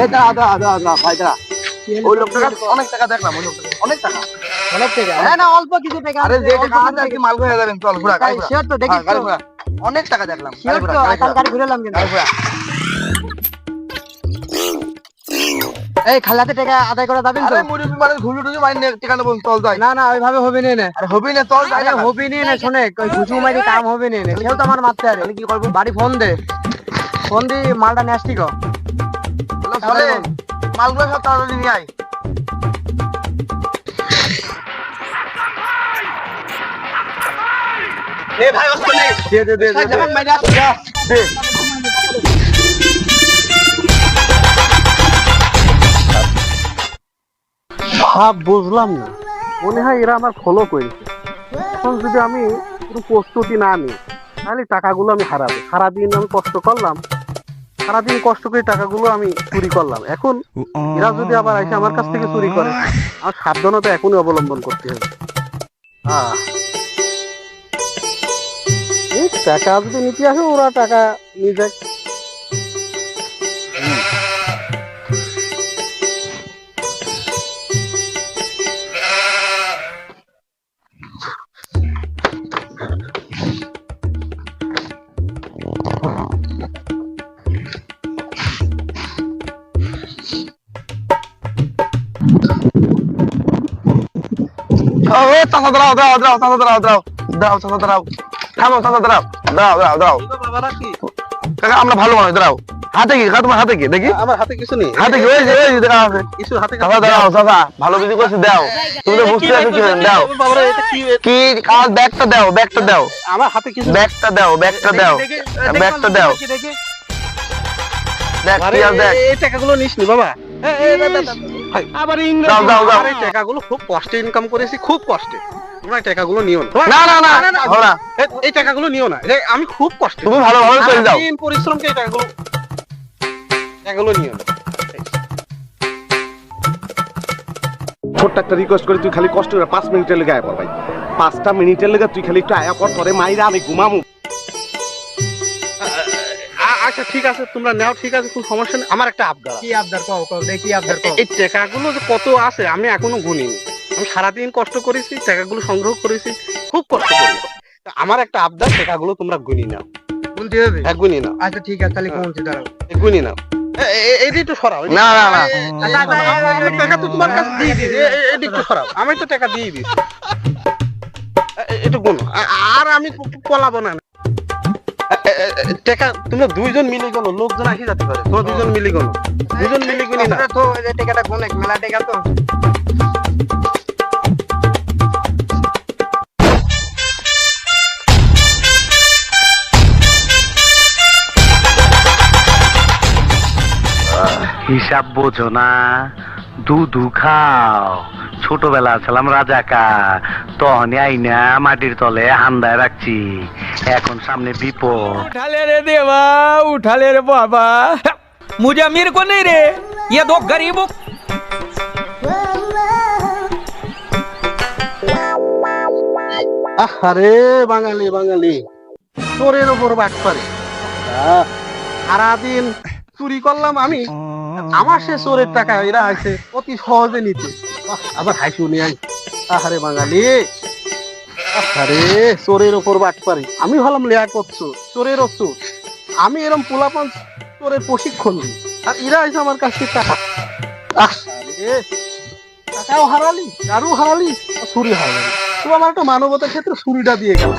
এই দাঁড়া দাঁড়া দাঁড়া দাঁড়া ওই লোকটার অনেক টাকা দেখলাম ওই লোকটার অনেক টাকা। অনেক টাকা? হ্যাঁ না অল্প কিছু টাকা। আরে যে টাকা আছে আর কি মাল ঘুরে যাবেন চল ঘোরা গাড়ি ঘোরা। তো দেখিস গাড়ি তো। ঘোরা। অনেক টাকা দেখলাম শিওর তো গাড়ি গাড়ি ঘুরেলাম কিন্তু। গাড়ি ঘোরা। এই খালাতে টাকা আদায় করে যাবেন তো? আরে মুড়ি মানে ঘুরু টুজু মাইন টাকা নেব চল যাই। না না ওইভাবে হবে না না। আরে হবি না চল যাই আরে হবে না না শোনে ওই ঘুষু মারি কাম হবে না সেও তো আমার মারতে আরে। কি করব? বাড়ি ফোন দে। ফোন দি মালটা নিয়ে আসছি গো মালগুলো সব তাড়াতাড়ি নিয়ে আয়। এ ভাই অস্ত নেই দে দে দে দে মাইনে দে। ভাব বুঝলাম না। মনে হয় এরা আমার ফলো করেছে। এখন যদি আমি কোনো প্রস্তুতি না নিই তাহলে টাকাগুলো আমি হারাবো। সারাদিন আমি কষ্ট করলাম সারাদিন কষ্ট করে টাকাগুলো আমি চুরি করলাম। এখন এরা যদি আবার এসে আমার কাছ থেকে চুরি করে, আমার সাবধানতা এখনই অবলম্বন করতে হবে। টাকা যদি নিতে আসে, ওরা টাকা নিয়ে যাক ও চাচা দাঁড়াও দাঁড়াও দাঁড়াও চাচা দাঁড়াও দাঁড়াও দাঁড়াও চাচা দাঁড়াও। থামো চাচা দাঁড়াও দাঁড়াও দাঁড়াও দাঁড়াও। কাকা আমরা ভালো মানুষ দাঁড়াও। হাতে কি তোমার হাতে কি দেখি? আমার হাতে কিছু নেই। হাতে কি ওই যে ওই যে দেখা আছে। কিছু হাতে চাচা দাঁড়াও চাচা ভালো কিছু করছি দাও। তুমি তো বুঝতে পারছ কি দাও। কি? কি ব্যাগটা দাও ব্যাগটা দাও। আমার হাতে কিছু ব্যাগটা দাও ব্যাগটা দাও। ব্যাগটা দাও। দেখ কি আর দেখ। এই টাকাগুলো নিস নি বাবা আবার। টাকাগুলো খুব কষ্টে ইনকাম করেছি খুব কষ্টে। তোমরা এই টাকাগুলো নিও না। না না না হবে এই- এই টাকাগুলো নিও না। আমি খুব কষ্ট। তুমি ভালোভাবে চলে যাও। সারাদিন পরিশ্রম করে টাকাগুলো টাকাগুলো নিও না। ছোট্ট একটা রিকোয়েস্ট করে তুই খালি কষ্ট করে পাঁচ মিনিটের লেগে আয়া পর ভাই। পাঁচটা মিনিটের লেগে তুই খালি একটু আয়া পর পরে মাইরা আমি ঘুমামু। আচ্ছা ঠিক আছে তোমরা নাও ঠিক আছে কোনো সমস্যা নেই আমার একটা আবদার কি আবদার কও কও দেখি আবদার কও এই টাকাগুলো যে কত আছে আমি এখনও গুনিনি আমি সারাদিন কষ্ট করেছি টাকাগুলো সংগ্রহ করেছি খুব কষ্ট করেছি তা আমার একটা আবদার টাকাগুলো তোমরা গুনি নাও বলতে হবে হ্যাঁ গুনি নাও আচ্ছা ঠিক আছে তাহলে কোনটি দাঁড়াও গুনি নাও এ- এ- এইটা একটু সরাও না না না আচ্ছা, আচ্ছা, আমি টাকা তো তোমার কাছে দিয়ে দিয়েছি এ- এ- এটা একটু সরাও আমি তো টাকা দিয়ে দিয়েছি এ- এ- গুনো আর আমি পলাবো না টাকা তোমরা দুইজন মিলে গেলো লোকজন আসি যেতে পারে। তোমরা দুইজন মিলে গেলো। দুজন মিলে গুনি না। তো এই টাকাটা কোনে মেলা টাকা তো। হিসাব বোঝো না। দুধু খাও। ছোটবেলা ছিলাম রাজাকা। তখন আইনা মাটির তলে হান্দায় রাখছি। এখন সামনে বিপদ। উঠালে রে দেবা উঠালে রে বাবা। মুজা মির কো নেই রে? ইয়ে দো গরিব। আরে বাঙালি বাঙালি। চোরের ওপর বাট পারে সারাদিন চুরি করলাম আমি। আমার সে চোরের টাকা এরা আছে অতি সহজে নিতে। আবার হাসি আই আহারে বাঙালি। আরে চোরের ওপর বাট পারে। আমি হলাম লেয়া করছ, চোরের চোর। আমি এরম পোলাপান চোরের প্রশিক্ষণ দিই। আর এরা আছে আমার কাছে টাকা। টাকাও হারালি হারালি চুরি হারালি। তো আমার একটা মানবতার ক্ষেত্রে ছুরিটা দিয়ে গেল।